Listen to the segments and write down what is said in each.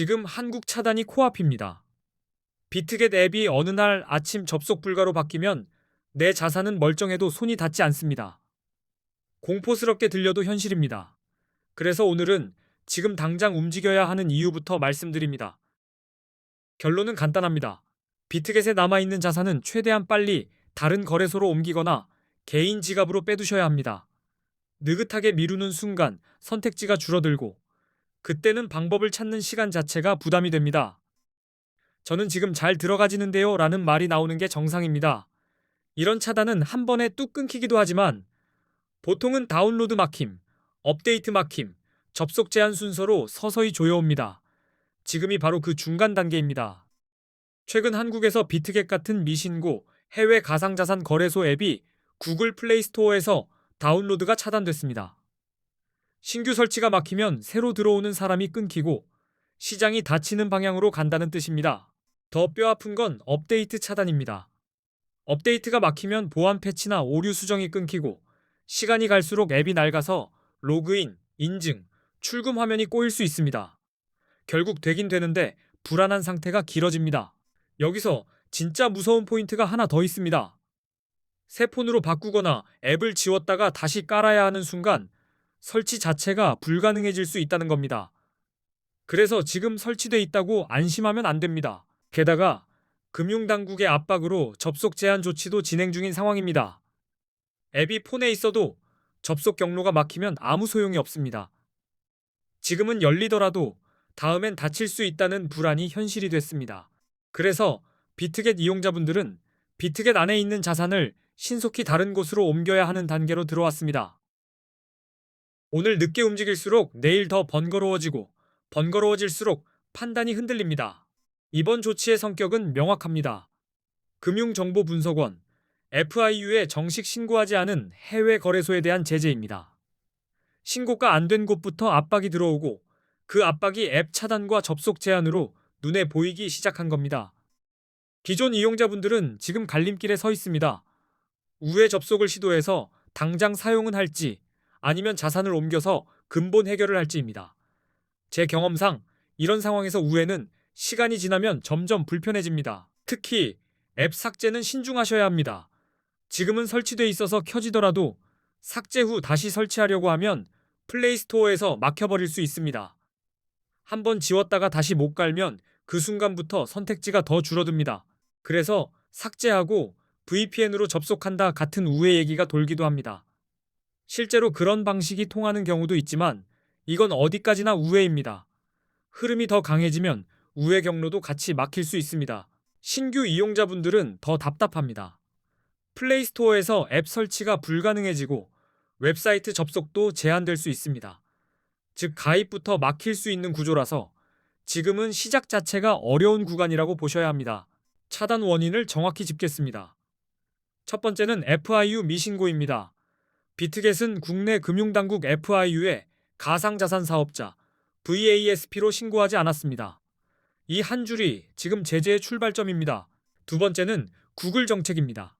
지금 한국 차단이 코앞입니다. 비트겟 앱이 어느 날 아침 접속 불가로 바뀌면 내 자산은 멀쩡해도 손이 닿지 않습니다. 공포스럽게 들려도 현실입니다. 그래서 오늘은 지금 당장 움직여야 하는 이유부터 말씀드립니다. 결론은 간단합니다. 비트겟에 남아있는 자산은 최대한 빨리 다른 거래소로 옮기거나 개인 지갑으로 빼두셔야 합니다. 느긋하게 미루는 순간 선택지가 줄어들고 그때는 방법을 찾는 시간 자체가 부담이 됩니다. 저는 지금 잘 들어가지는데요 라는 말이 나오는 게 정상입니다. 이런 차단은 한 번에 뚝 끊기기도 하지만 보통은 다운로드 막힘, 업데이트 막힘, 접속 제한 순서로 서서히 조여옵니다. 지금이 바로 그 중간 단계입니다. 최근 한국에서 비트겟 같은 미신고 해외 가상자산 거래소 앱이 구글 플레이 스토어에서 다운로드가 차단됐습니다. 신규 설치가 막히면 새로 들어오는 사람이 끊기고 시장이 닫히는 방향으로 간다는 뜻입니다. 더 뼈아픈 건 업데이트 차단입니다. 업데이트가 막히면 보안 패치나 오류 수정이 끊기고 시간이 갈수록 앱이 낡아서 로그인, 인증, 출금 화면이 꼬일 수 있습니다. 결국 되긴 되는데 불안한 상태가 길어집니다. 여기서 진짜 무서운 포인트가 하나 더 있습니다. 새 폰으로 바꾸거나 앱을 지웠다가 다시 깔아야 하는 순간 설치 자체가 불가능해질 수 있다는 겁니다. 그래서 지금 설치돼 있다고 안심하면 안 됩니다. 게다가 금융당국의 압박으로 접속 제한 조치도 진행 중인 상황입니다. 앱이 폰에 있어도 접속 경로가 막히면 아무 소용이 없습니다. 지금은 열리더라도 다음엔 닫힐 수 있다는 불안이 현실이 됐습니다. 그래서 비트겟 이용자분들은 비트겟 안에 있는 자산을 신속히 다른 곳으로 옮겨야 하는 단계로 들어왔습니다. 오늘 늦게 움직일수록 내일 더 번거로워지고 번거로워질수록 판단이 흔들립니다. 이번 조치의 성격은 명확합니다. 금융정보분석원 FIU에 정식 신고하지 않은 해외 거래소에 대한 제재입니다. 신고가 안 된 곳부터 압박이 들어오고 그 압박이 앱 차단과 접속 제한으로 눈에 보이기 시작한 겁니다. 기존 이용자분들은 지금 갈림길에 서 있습니다. 우회 접속을 시도해서 당장 사용은 할지 아니면 자산을 옮겨서 근본 해결을 할지입니다. 제 경험상 이런 상황에서 우회는 시간이 지나면 점점 불편해집니다. 특히 앱 삭제는 신중하셔야 합니다. 지금은 설치돼 있어서 켜지더라도 삭제 후 다시 설치하려고 하면 플레이스토어에서 막혀버릴 수 있습니다. 한번 지웠다가 다시 못 갈면 그 순간부터 선택지가 더 줄어듭니다. 그래서 삭제하고 VPN으로 접속한다 같은 우회 얘기가 돌기도 합니다. 실제로 그런 방식이 통하는 경우도 있지만 이건 어디까지나 우회입니다. 흐름이 더 강해지면 우회 경로도 같이 막힐 수 있습니다. 신규 이용자분들은 더 답답합니다. 플레이스토어에서 앱 설치가 불가능해지고 웹사이트 접속도 제한될 수 있습니다. 즉, 가입부터 막힐 수 있는 구조라서 지금은 시작 자체가 어려운 구간이라고 보셔야 합니다. 차단 원인을 정확히 짚겠습니다. 첫 번째는 FIU 미신고입니다. 비트겟은 국내 금융당국 FIU에 가상자산 사업자 VASP로 신고하지 않았습니다. 이 한 줄이 지금 제재의 출발점입니다. 두 번째는 구글 정책입니다.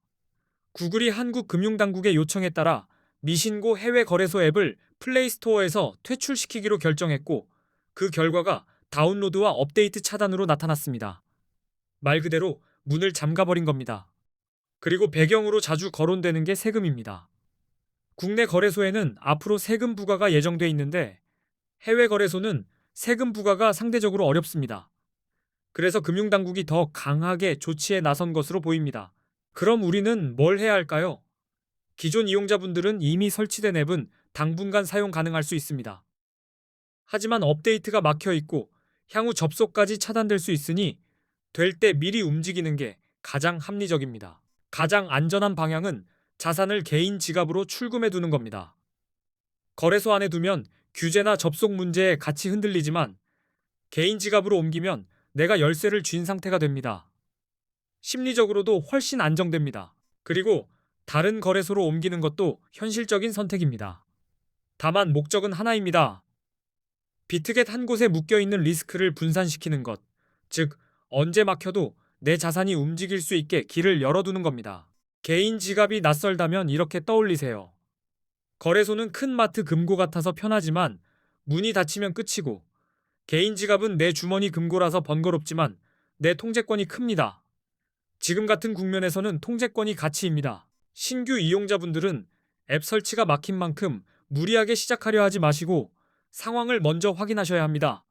구글이 한국 금융당국의 요청에 따라 미신고 해외 거래소 앱을 플레이스토어에서 퇴출시키기로 결정했고 그 결과가 다운로드와 업데이트 차단으로 나타났습니다. 말 그대로 문을 잠가버린 겁니다. 그리고 배경으로 자주 거론되는 게 세금입니다. 국내 거래소에는 앞으로 세금 부과가 예정돼 있는데 해외 거래소는 세금 부과가 상대적으로 어렵습니다. 그래서 금융당국이 더 강하게 조치에 나선 것으로 보입니다. 그럼 우리는 뭘 해야 할까요? 기존 이용자분들은 이미 설치된 앱은 당분간 사용 가능할 수 있습니다. 하지만 업데이트가 막혀 있고 향후 접속까지 차단될 수 있으니 될 때 미리 움직이는 게 가장 합리적입니다. 가장 안전한 방향은 자산을 개인 지갑으로 출금해 두는 겁니다. 거래소 안에 두면 규제나 접속 문제에 같이 흔들리지만 개인 지갑으로 옮기면 내가 열쇠를 쥔 상태가 됩니다. 심리적으로도 훨씬 안정됩니다. 그리고 다른 거래소로 옮기는 것도 현실적인 선택입니다. 다만 목적은 하나입니다. 비트겟 한 곳에 묶여 있는 리스크를 분산시키는 것, 즉 언제 막혀도 내 자산이 움직일 수 있게 길을 열어두는 겁니다. 개인 지갑이 낯설다면 이렇게 떠올리세요. 거래소는 큰 마트 금고 같아서 편하지만 문이 닫히면 끝이고 개인 지갑은 내 주머니 금고라서 번거롭지만 내 통제권이 큽니다. 지금 같은 국면에서는 통제권이 가치입니다. 신규 이용자분들은 앱 설치가 막힌 만큼 무리하게 시작하려 하지 마시고 상황을 먼저 확인하셔야 합니다.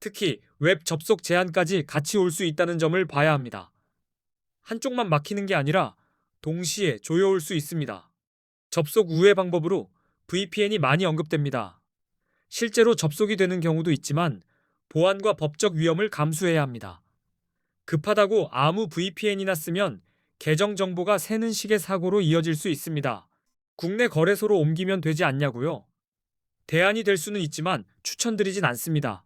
특히 웹 접속 제한까지 같이 올 수 있다는 점을 봐야 합니다. 한쪽만 막히는 게 아니라 동시에 조여올 수 있습니다. 접속 우회 방법으로 VPN이 많이 언급됩니다. 실제로 접속이 되는 경우도 있지만 보안과 법적 위험을 감수해야 합니다. 급하다고 아무 VPN이나 쓰면 계정 정보가 새는 식의 사고로 이어질 수 있습니다. 국내 거래소로 옮기면 되지 않냐고요? 대안이 될 수는 있지만 추천드리진 않습니다.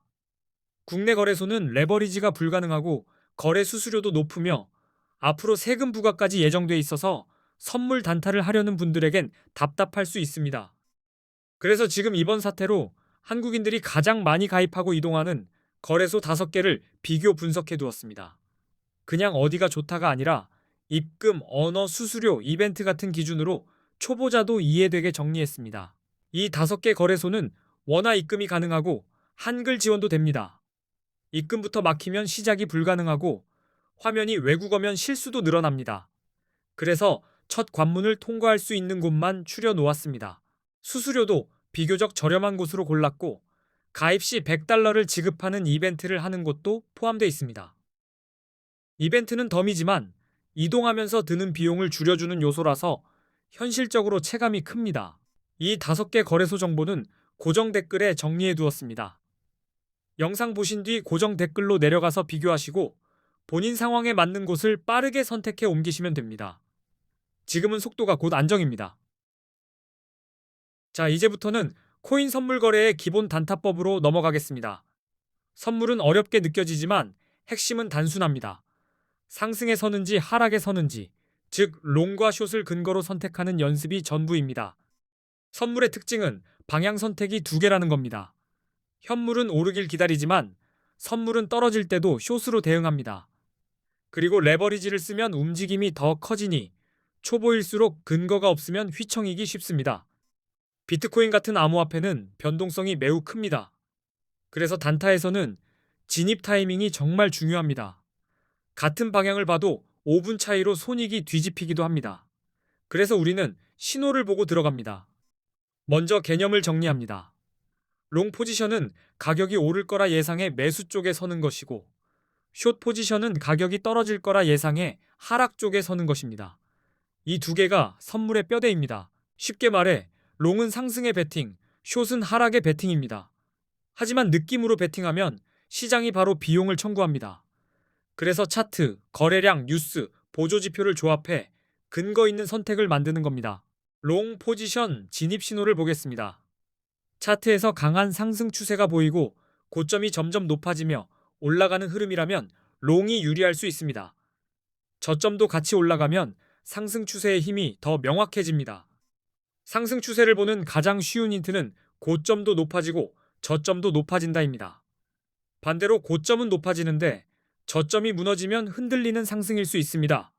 국내 거래소는 레버리지가 불가능하고 거래 수수료도 높으며 앞으로 세금 부과까지 예정돼 있어서 선물 단타를 하려는 분들에겐 답답할 수 있습니다. 그래서 지금 이번 사태로 한국인들이 가장 많이 가입하고 이동하는 거래소 5개를 비교 분석해 두었습니다. 그냥 어디가 좋다가 아니라 입금, 언어, 수수료, 이벤트 같은 기준으로 초보자도 이해되게 정리했습니다. 이 5개 거래소는 원화 입금이 가능하고 한글 지원도 됩니다. 입금부터 막히면 시작이 불가능하고 화면이 외국어면 실수도 늘어납니다. 그래서 첫 관문을 통과할 수 있는 곳만 추려 놓았습니다. 수수료도 비교적 저렴한 곳으로 골랐고 가입 시 100달러를 지급하는 이벤트를 하는 곳도 포함되어 있습니다. 이벤트는 덤이지만 이동하면서 드는 비용을 줄여주는 요소라서 현실적으로 체감이 큽니다. 이 다섯 개 거래소 정보는 고정 댓글에 정리해 두었습니다. 영상 보신 뒤 고정 댓글로 내려가서 비교하시고 본인 상황에 맞는 곳을 빠르게 선택해 옮기시면 됩니다. 지금은 속도가 곧 안정입니다. 자, 이제부터는 코인 선물 거래의 기본 단타법으로 넘어가겠습니다. 선물은 어렵게 느껴지지만 핵심은 단순합니다. 상승에 서는지 하락에 서는지, 즉 롱과 숏을 근거로 선택하는 연습이 전부입니다. 선물의 특징은 방향 선택이 두 개라는 겁니다. 현물은 오르길 기다리지만 선물은 떨어질 때도 숏으로 대응합니다. 그리고 레버리지를 쓰면 움직임이 더 커지니 초보일수록 근거가 없으면 휘청이기 쉽습니다. 비트코인 같은 암호화폐는 변동성이 매우 큽니다. 그래서 단타에서는 진입 타이밍이 정말 중요합니다. 같은 방향을 봐도 5분 차이로 손익이 뒤집히기도 합니다. 그래서 우리는 신호를 보고 들어갑니다. 먼저 개념을 정리합니다. 롱 포지션은 가격이 오를 거라 예상해 매수 쪽에 서는 것이고, 숏 포지션은 가격이 떨어질 거라 예상해 하락 쪽에 서는 것입니다. 이 두 개가 선물의 뼈대입니다. 쉽게 말해, 롱은 상승의 베팅, 숏은 하락의 베팅입니다. 하지만 느낌으로 베팅하면 시장이 바로 비용을 청구합니다. 그래서 차트, 거래량, 뉴스, 보조 지표를 조합해 근거 있는 선택을 만드는 겁니다. 롱 포지션 진입 신호를 보겠습니다. 차트에서 강한 상승 추세가 보이고 고점이 점점 높아지며 올라가는 흐름이라면 롱이 유리할 수 있습니다. 저점도 같이 올라가면 상승 추세의 힘이 더 명확해집니다. 상승 추세를 보는 가장 쉬운 힌트는 고점도 높아지고 저점도 높아진다입니다. 반대로 고점은 높아지는데 저점이 무너지면 흔들리는 상승일 수 있습니다.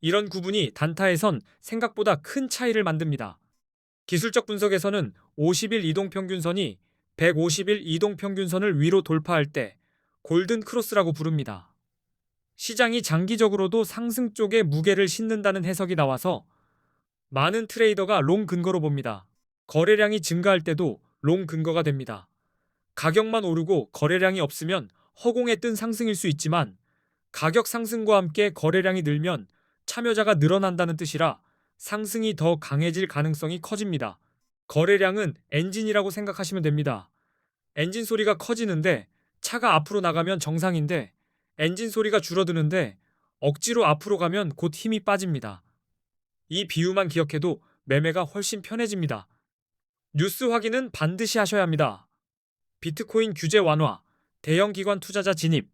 이런 구분이 단타에선 생각보다 큰 차이를 만듭니다. 기술적 분석에서는 50일 이동평균선이 150일 이동평균선을 위로 돌파할 때 골든 크로스라고 부릅니다. 시장이 장기적으로도 상승 쪽에 무게를 싣는다는 해석이 나와서 많은 트레이더가 롱 근거로 봅니다. 거래량이 증가할 때도 롱 근거가 됩니다. 가격만 오르고 거래량이 없으면 허공에 뜬 상승일 수 있지만 가격 상승과 함께 거래량이 늘면 참여자가 늘어난다는 뜻이라 상승이 더 강해질 가능성이 커집니다. 거래량은 엔진이라고 생각하시면 됩니다. 엔진 소리가 커지는데 차가 앞으로 나가면 정상인데 엔진 소리가 줄어드는데 억지로 앞으로 가면 곧 힘이 빠집니다. 이 비유만 기억해도 매매가 훨씬 편해집니다. 뉴스 확인은 반드시 하셔야 합니다. 비트코인 규제 완화, 대형 기관 투자자 진입,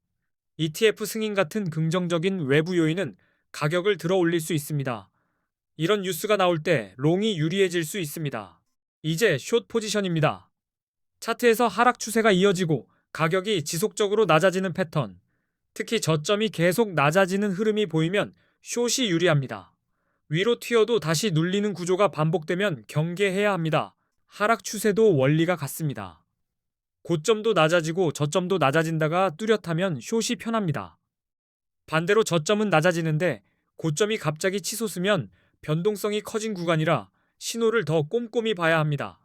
ETF 승인 같은 긍정적인 외부 요인은 가격을 들어 올릴 수 있습니다. 이런 뉴스가 나올 때 롱이 유리해질 수 있습니다. 이제 숏 포지션입니다. 차트에서 하락 추세가 이어지고 가격이 지속적으로 낮아지는 패턴, 특히 저점이 계속 낮아지는 흐름이 보이면 숏이 유리합니다. 위로 튀어도 다시 눌리는 구조가 반복되면 경계해야 합니다. 하락 추세도 원리가 같습니다. 고점도 낮아지고 저점도 낮아진다가 뚜렷하면 숏이 편합니다. 반대로 저점은 낮아지는데 고점이 갑자기 치솟으면 변동성이 커진 구간이라 신호를 더 꼼꼼히 봐야 합니다.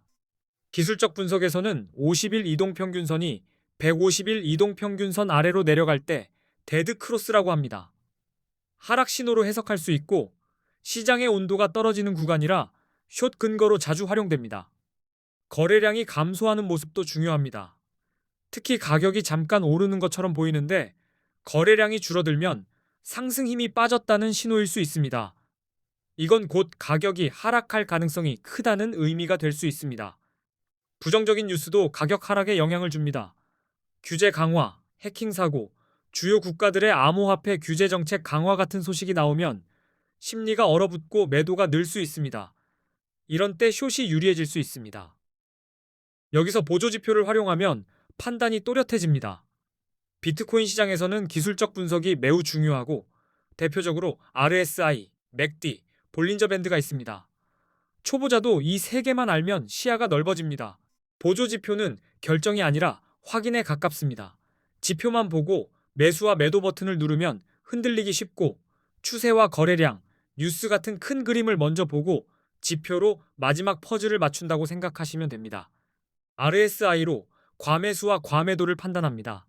기술적 분석에서는 50일 이동평균선이 150일 이동평균선 아래로 내려갈 때 데드 크로스라고 합니다. 하락 신호로 해석할 수 있고 시장의 온도가 떨어지는 구간이라 숏 근거로 자주 활용됩니다. 거래량이 감소하는 모습도 중요합니다. 특히 가격이 잠깐 오르는 것처럼 보이는데 거래량이 줄어들면 상승 힘이 빠졌다는 신호일 수 있습니다. 이건 곧 가격이 하락할 가능성이 크다는 의미가 될 수 있습니다. 부정적인 뉴스도 가격 하락에 영향을 줍니다. 규제 강화, 해킹 사고, 주요 국가들의 암호화폐 규제 정책 강화 같은 소식이 나오면 심리가 얼어붙고 매도가 늘 수 있습니다. 이런 때 숏이 유리해질 수 있습니다. 여기서 보조지표를 활용하면 판단이 또렷해집니다. 비트코인 시장에서는 기술적 분석이 매우 중요하고 대표적으로 RSI, MACD, 볼린저 밴드가 있습니다. 초보자도 이 세 개만 알면 시야가 넓어집니다. 보조지표는 결정이 아니라 확인에 가깝습니다. 지표만 보고 매수와 매도 버튼을 누르면 흔들리기 쉽고 추세와 거래량, 뉴스 같은 큰 그림을 먼저 보고 지표로 마지막 퍼즐을 맞춘다고 생각하시면 됩니다. RSI로 과매수와 과매도를 판단합니다.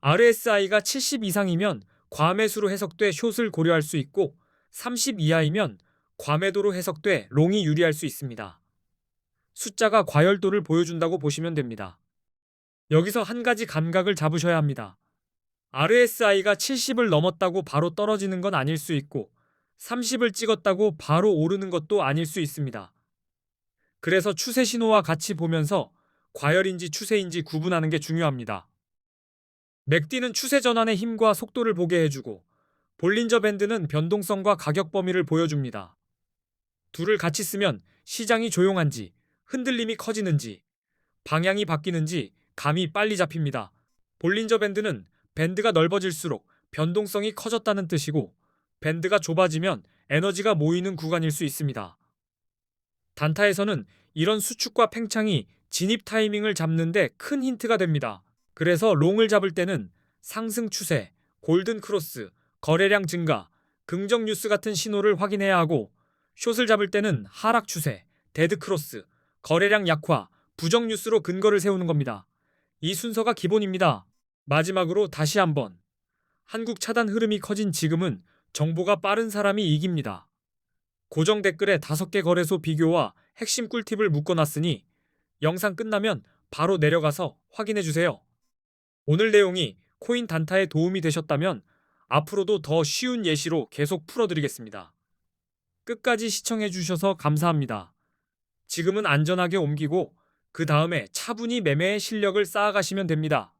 RSI가 70 이상이면 과매수로 해석돼 숏을 고려할 수 있고 30 이하이면 과매도로 해석돼 롱이 유리할 수 있습니다. 숫자가 과열도를 보여준다고 보시면 됩니다. 여기서 한 가지 감각을 잡으셔야 합니다. RSI가 70을 넘었다고 바로 떨어지는 건 아닐 수 있고 30을 찍었다고 바로 오르는 것도 아닐 수 있습니다. 그래서 추세 신호와 같이 보면서 과열인지 추세인지 구분하는 게 중요합니다. 맥디는 추세 전환의 힘과 속도를 보게 해주고 볼린저 밴드는 변동성과 가격 범위를 보여줍니다. 둘을 같이 쓰면 시장이 조용한지 흔들림이 커지는지 방향이 바뀌는지 감이 빨리 잡힙니다. 볼린저 밴드는 밴드가 넓어질수록 변동성이 커졌다는 뜻이고 밴드가 좁아지면 에너지가 모이는 구간일 수 있습니다. 단타에서는 이런 수축과 팽창이 진입 타이밍을 잡는데 큰 힌트가 됩니다. 그래서 롱을 잡을 때는 상승 추세, 골든 크로스, 거래량 증가, 긍정 뉴스 같은 신호를 확인해야 하고 숏을 잡을 때는 하락 추세, 데드 크로스, 거래량 약화, 부정 뉴스로 근거를 세우는 겁니다. 이 순서가 기본입니다. 마지막으로 다시 한번 한국 차단 흐름이 커진 지금은 정보가 빠른 사람이 이깁니다. 고정 댓글에 5개 거래소 비교와 핵심 꿀팁을 묶어놨으니 영상 끝나면 바로 내려가서 확인해 주세요. 오늘 내용이 코인 단타에 도움이 되셨다면 앞으로도 더 쉬운 예시로 계속 풀어드리겠습니다. 끝까지 시청해 주셔서 감사합니다. 지금은 안전하게 옮기고 그 다음에 차분히 매매의 실력을 쌓아가시면 됩니다.